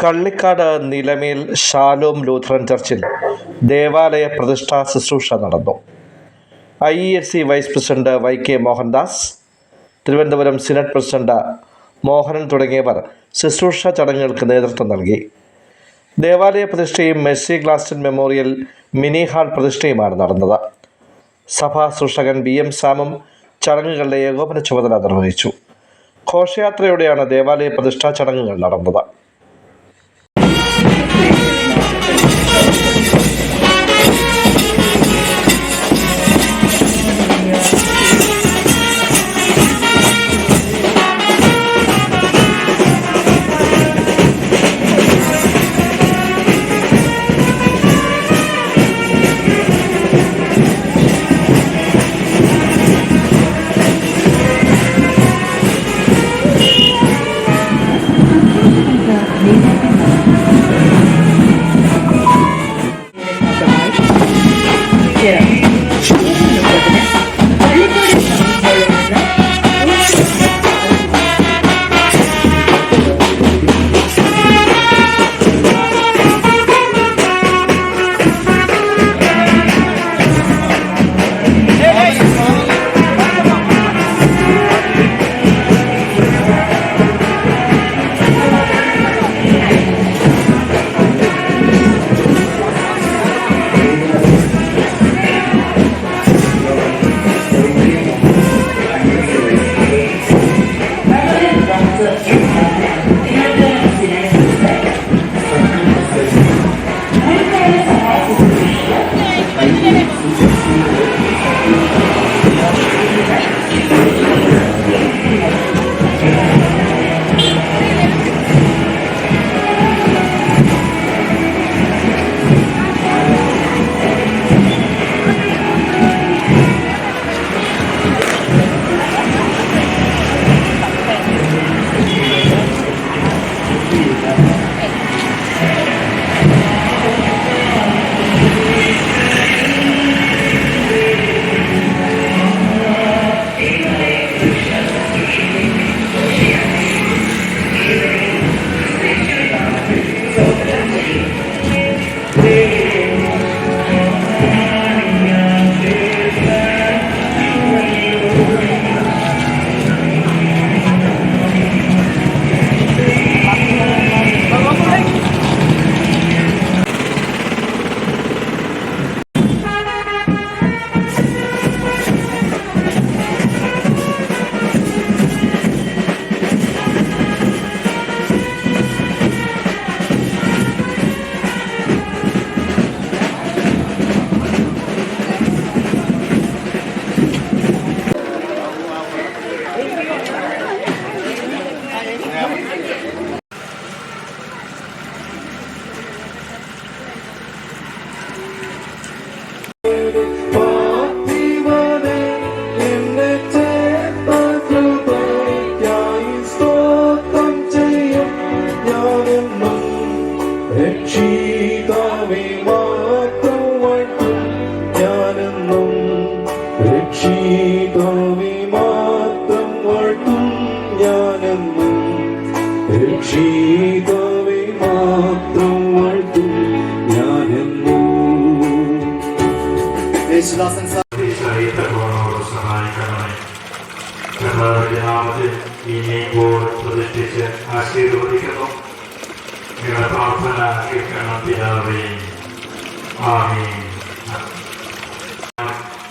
Kallikkad Nilamel Shalom Lutheran ചർച്ചിൽ ദേവാലയ പ്രതിഷ്ഠാ ശുശ്രൂഷ നടന്നു. I E C vice president Y K Mohandas Thiruvananthapuram synod president Mohanan തുടങ്ങിയവർ ശുശ്രൂഷ ചടങ്ങുകൾക്ക് നേതൃത്വം നൽകി. ദേവാലയ പ്രതിഷ്ഠയും Messy Gladstone memorial mini hall പ്രതിഷ്ഠയുമാണ് നടന്നത്. സഭാ സൂഷകൻ ബി എം സാമും ചടങ്ങുകളുടെ ഏകോപന ചുമതല നിർവഹിച്ചു. ഘോഷയാത്രയോടെയാണ് ദേവാലയ പ്രതിഷ്ഠാ ചടങ്ങുകൾ നടന്നത്. രക്ഷിതാവേ മാത്രം വാഴ്ത്തും ഞാനെന്നും. യേശുദാസൻ പ്രതിഷ്ഠിച്ച് ആശീർവദിക്കുന്നു. നിങ്ങളുടെ പ്രാർത്ഥന കേൾക്കണം പിതാവേ. ആമീൻ.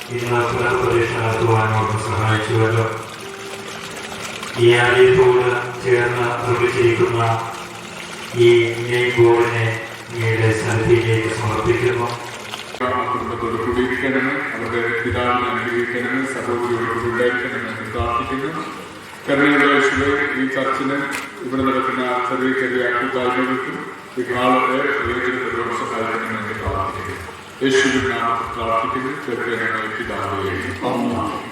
ഇന്ന് പുനഃപ്രദേശം നടത്തുവാനോട് സഹായിച്ചുവല്ലോ. ഈ ആലയത്തോട് ചേർന്ന് നിർമ്മിച്ചിരിക്കുന്ന ഈ നെയ്ബോർഡിനെ നീയുടെ സന്നിധിയിലേക്ക് സമർപ്പിക്കുന്നു. കുടുംബത്തോട് കൂടിയിരിക്കണമെന്ന് അവരുടെ പിതാവിനെ അനുഗ്രഹിക്കണമെന്ന് സഹോദരിയോട് ഉണ്ടായിരിക്കണമെന്ന് പ്രാർത്ഥിക്കുന്നു. കരുണയുടെ ഈ ചർച്ചിന് ഇവിടെ നടക്കുന്ന ചെറിയ ചെറിയ കൂട്ടായ്മകൾക്കും വിഭാഗത്തെ പ്രയോജനപ്പെടുവാൻ സഹായിക്കണമെന്ന് പ്രാർത്ഥിക്കുന്നു. യേശുവിൻ നാമത്തിൽ പ്രാർത്ഥിക്കുന്നു. ചെറുക്കനായ പിതാവേ.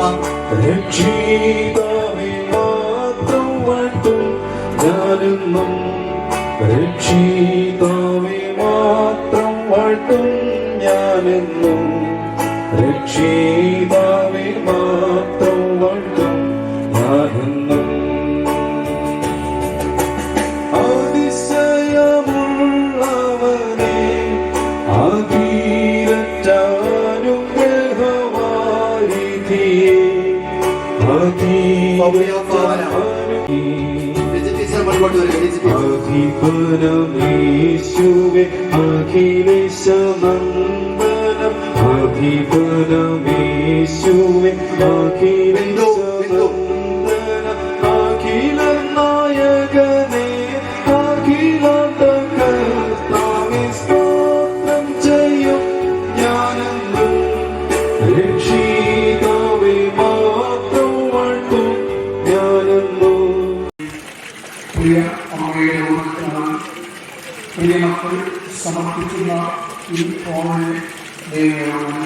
ഉച്ചമ്മ രക്ഷിതാവേ മാത്രം വാഴ്ത്തും ഞാനെന്നും രക്ഷിതാവേ. അഖിലേശനന്ദനം അധിപനമേശുവേ അഖിലേശനന്ദനം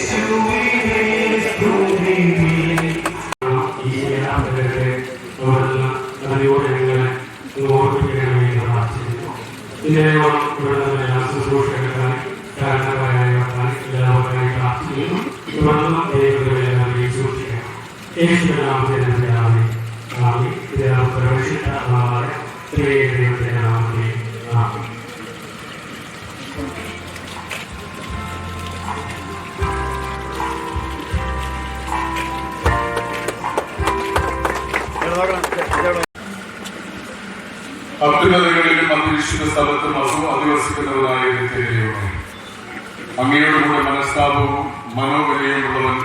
ആമേൻ ഈ ഏഴാമത്തെ ഓർമ്മ നദിയോടെ ഞങ്ങളെ ഓർമ്മിപ്പിക്കണമെന്ന് പ്രാർത്ഥിക്കുന്നു ഇതിനെയോട് അത്യുന്നതങ്ങളിലും അന്തരീക്ഷിത സ്ഥലത്തും അസു അധിവസിക്കുന്നവനായ ദൈവമേ. അങ്ങയുടെ കൂടെ മനസ്താപവും മനോബലയും ഉള്ളവൻ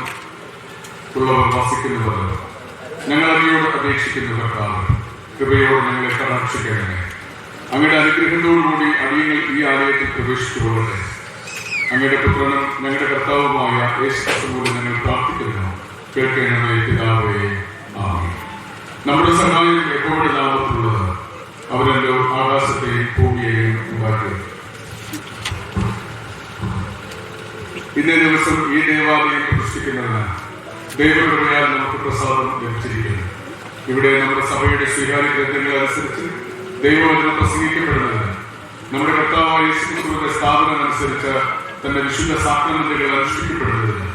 ഉള്ളവർ വസിക്കുന്നവർ ഞങ്ങൾ അങ്ങയോട് അപേക്ഷിക്കുന്നവർക്കാണ്. കൃപയോട് ഞങ്ങളെ കടാക്ഷിക്കണമേ അങ്ങയുടെ അനുഗ്രഹത്തോടുകൂടി അടിയങ്ങൾ ഈ ആലയത്തിൽ പ്രവേശിച്ചുകൊള്ളട്ടെ. അങ്ങയുടെ പുത്രനും ഞങ്ങളുടെ കർത്താവുമായ യേശു മൂലം ഞങ്ങൾ പ്രാർത്ഥിക്കുന്നു. കേൾക്കണമേ പിതാവേ. നമ്മുടെ സഹായം എപ്പോഴും ലാഭത്തിലുള്ളത് അവരല്ലോ ആകാശത്തെയും ഭൂമിയെയും ഉണ്ടാക്കിയത് ഇന്നേ ദിവസം ഈ ദേവാലയം പ്രതിഷ്ഠിക്കുന്നതിന് ദൈവകൃപയാൽ നമുക്ക് പ്രസാദം ലഭിച്ചിരിക്കുന്നു. ഇവിടെ നമ്മുടെ സഭയുടെ സ്വീകാര്യ ഗ്രന്ഥങ്ങൾ അനുസരിച്ച് ദൈവവചനം പ്രസംഗിക്കപ്പെടുന്നത് നമ്മുടെ കർത്താവായ സ്ഥാപനം അനുസരിച്ച് തന്റെ വിശുദ്ധ സാക്രമന്റുകൾ അനുഷ്ഠിക്കപ്പെടുന്നതിന്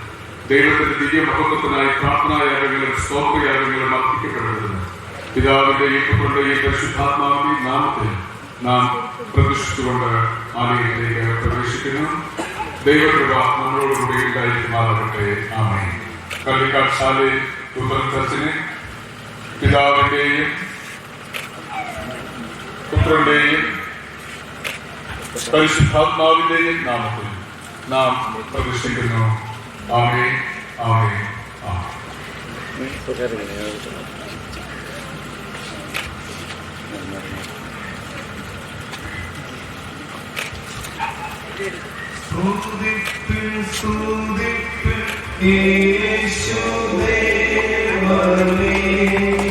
ദൈവത്തിന്റെ ദിവ്യ മഹത്വത്തിനായി പ്രാർത്ഥനായാഗങ്ങളും സ്തോത്രയാഗങ്ങളും അർപ്പിക്കപ്പെടുന്നതിന് പിതാവിന്റെയും പുത്രന്റെയും പരിശുദ്ധാത്മാവിന്റെ നാമത്തിൽ നാം പ്രതിഷ്ഠിച്ചുകൊണ്ട് ആലയത്തിലേക്ക് പ്രവേശിക്കുന്നു ദൈവകൃപ നമ്മളോടുകൂടി ഉണ്ടായിരിക്കുമാറാകട്ടെ ആമേ കള്ളിക്കാട് ശാലയിൽ പുത്രൻ ചർച്ചിനെ പിതാവിന്റെയും പുത്രന്റെയും പരിശുദ്ധാത്മാവിന്റെയും നാമത്തിൽ നാം പ്രതിഷ്ഠിക്കുന്നു ആമേ സ്തുതിപ്പിൻ ആമേ ദയാനന്ദം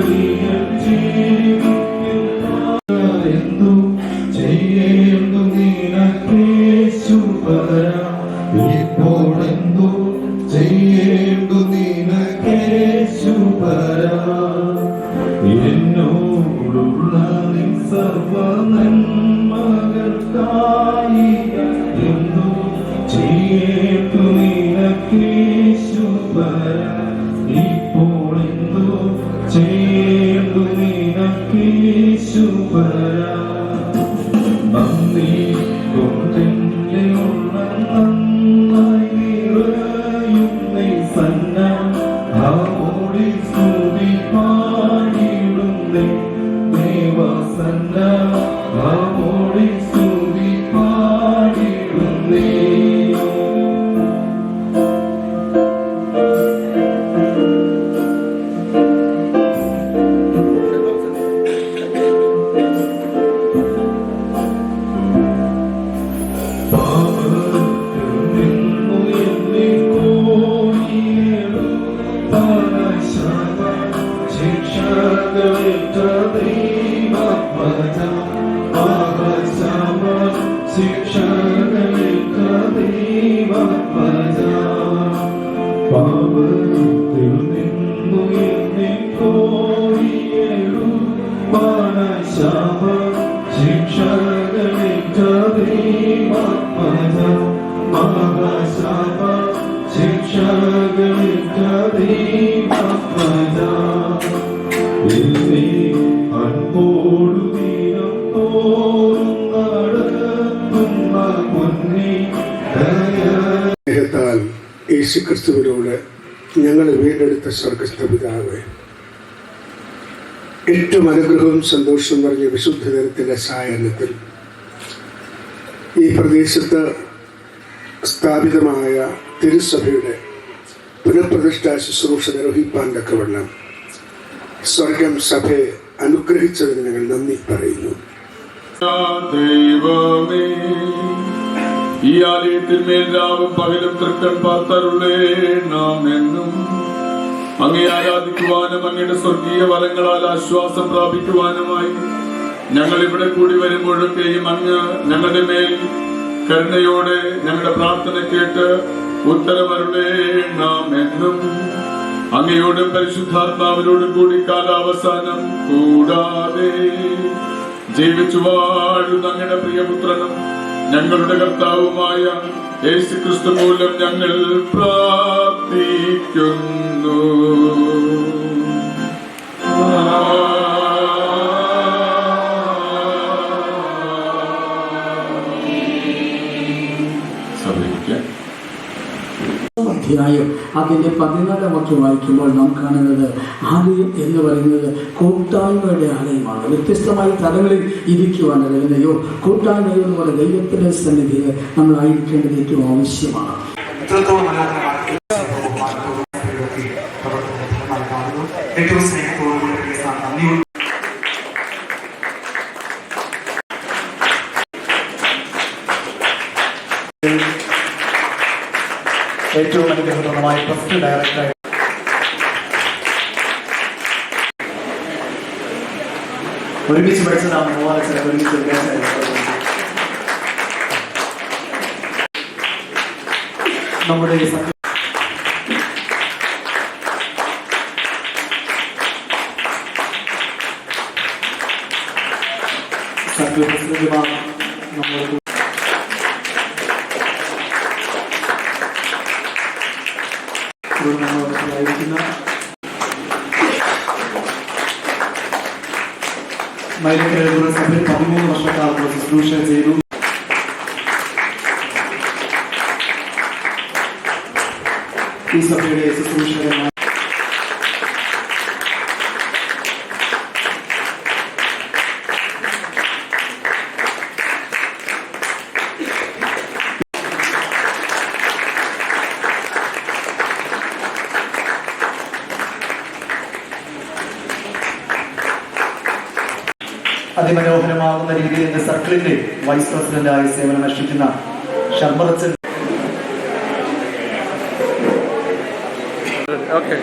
你眼睛 ക്രിസ്തുവിനോട് ഞങ്ങൾ വീണ്ടെടുത്ത സ്വർഗസ്ഥ പിതാവ് ഏറ്റവും അനുഗ്രഹവും സന്തോഷവും നിറഞ്ഞ വിശുദ്ധ ദിനത്തിന്റെ സായാഹ്നത്തിൽ ഈ പ്രദേശത്ത് സ്ഥാപിതമായ തിരുസഭയുടെ പുനഃപ്രതിഷ്ഠാ ശുശ്രൂഷ നിർവഹിപ്പാൻ തക്കവണ്ണം സ്വർഗം സഭയെ അനുഗ്രഹിച്ചതിന് ഞങ്ങൾ നന്ദി പറയുന്നു. ഈ ആലയത്തിൽ മേൽരാവും പകലും തൃക്കൺ പാർത്തരുളേ നാം എന്നും അങ്ങേ ആരാധിക്കുവാനും അങ്ങയുടെ സ്വർഗീയ വലങ്ങളാൽ ആശ്വാസം പ്രാപിക്കുവാനുമായി ഞങ്ങൾ ഇവിടെ കൂടി വരുമ്പോഴൊക്കെയും അങ്ങ് ഞങ്ങളുടെ മേൽ കരുണയോടെ ഞങ്ങളുടെ പ്രാർത്ഥന കേട്ട് ഉത്തരവരുളേ നാം എന്നും അങ്ങയോടും പരിശുദ്ധാത്മാവിനോടും കൂടി കാലാവസാനം കൂടാതെ ജീവിച്ചു വാഴുന്ന അങ്ങയുടെ പ്രിയപുത്രനും ഞങ്ങളുടെ കർത്താവുമായ യേശു ക്രിസ്തു മൂലം ഞങ്ങൾ പ്രാർത്ഥിക്കുന്നു. സഭയ്ക്ക് അധ്യായം അതിന്റെ പതിനാലാം വാക്യം വായിക്കുമ്പോൾ നാം കാണുന്നത് ആലയം എന്ന് പറയുന്നത് കൂട്ടായ്മയുടെ ആലയമാണ്. വ്യത്യസ്തമായ തലങ്ങളിൽ ഇരിക്കുവാൻ അല്ലെങ്കിൽ കൂട്ടായ്മയോ എന്ന് പറയുന്ന ദൈവത്തിന്റെ സന്നിധിയിൽ നമ്മൾ ആയിരിക്കേണ്ടത് ഏറ്റവും ആവശ്യമാണ്. ഏറ്റവും ഏറ്റവും അനുഗ്രഹപ്രദമായ ട്രസ്റ്റ് ഡയറക്ടറായി ഒരുമിച്ച് പഠിച്ചതാണ് മൂവാറ് ചിലർ ഒരുമിച്ച് നമ്മുടെ ഈ സത്യ. സത്യപ്രസിദ്ധമാണ് നമ്മളായിരിക്കുന്ന മൈലക്കര സഭയിൽ പതിമൂന്ന് വർഷക്കാലത്ത് ശുശ്രൂഷ ചെയ്തു ഈ സഭയുടെ ശുശ്രൂഷകന്മാർ അതിമനോഹരമാകുന്ന രീതിയിൽ എന്റെ സർക്കിളിന്റെ വൈസ് പ്രസിഡന്റായി സേവനം അനുഷ്ഠിക്കുന്ന ഷർബറച്ചൻ Okay.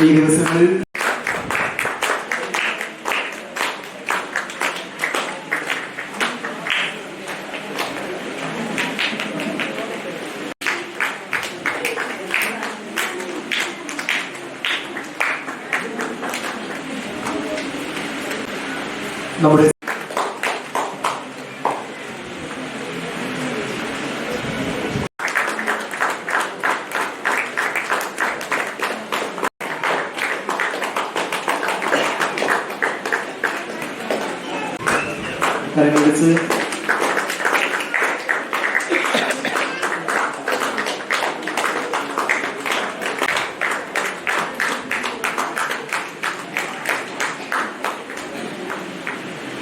ഈ ദിവസങ്ങളിൽ നമ്മുടെ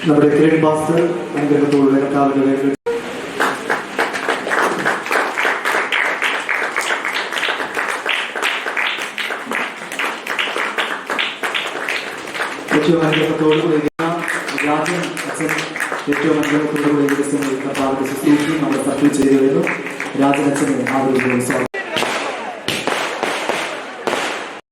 നമ്മുടെ കിരൺ ഭാസ്കർ അനുഗ്രഹത്തോട് പേരിൽ ഏറ്റവും അനുഗ്രഹത്തോടുകൂടി രാജ്യം അച്ഛൻ ഏറ്റവും അനുഗ്രഹത്തോടുകൂടി ദിവസം കർത്താവിന്റെ ശുശ്രൂഷയും നമ്മൾ സർക്കിൾ ചെയ്തു വരുന്നു. രാജനച്ഛനെ ആദരിക്കുന്നു. സ്വാഗതം